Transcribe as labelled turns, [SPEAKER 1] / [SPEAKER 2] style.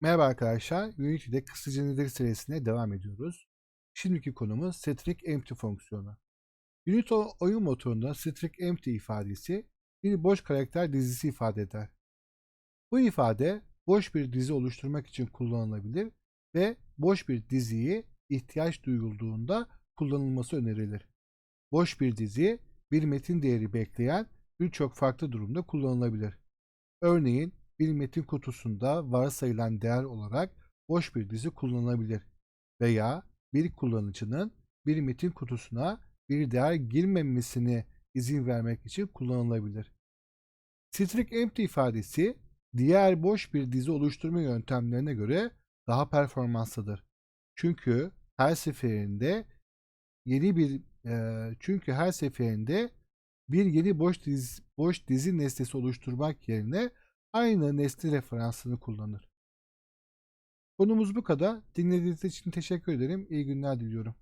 [SPEAKER 1] Merhaba arkadaşlar, Unity'de kısaca nedir serisine devam ediyoruz. Şimdiki konumuz static empty fonksiyonu. Unity oyun motorunda static empty ifadesi bir boş karakter dizisi ifade eder. Bu ifade boş bir dizi oluşturmak için kullanılabilir ve boş bir diziyi ihtiyaç duyulduğunda kullanılması önerilir. Boş bir dizi bir metin değeri bekleyen birçok farklı durumda kullanılabilir. Örneğin bir metin kutusunda varsayılan değer olarak boş bir dizi kullanılabilir veya bir kullanıcının bir metin kutusuna bir değer girmemesine izin vermek için kullanılabilir. Strict empty ifadesi diğer boş bir dizi oluşturma yöntemlerine göre daha performanslıdır. Çünkü her seferinde yeni bir eee, çünkü her seferinde bir yeni boş dizi, boş dizi nesnesi oluşturmak yerine aynı nesne referansını kullanır. Konumuz bu kadar. Dinlediğiniz için teşekkür ederim. İyi günler diliyorum.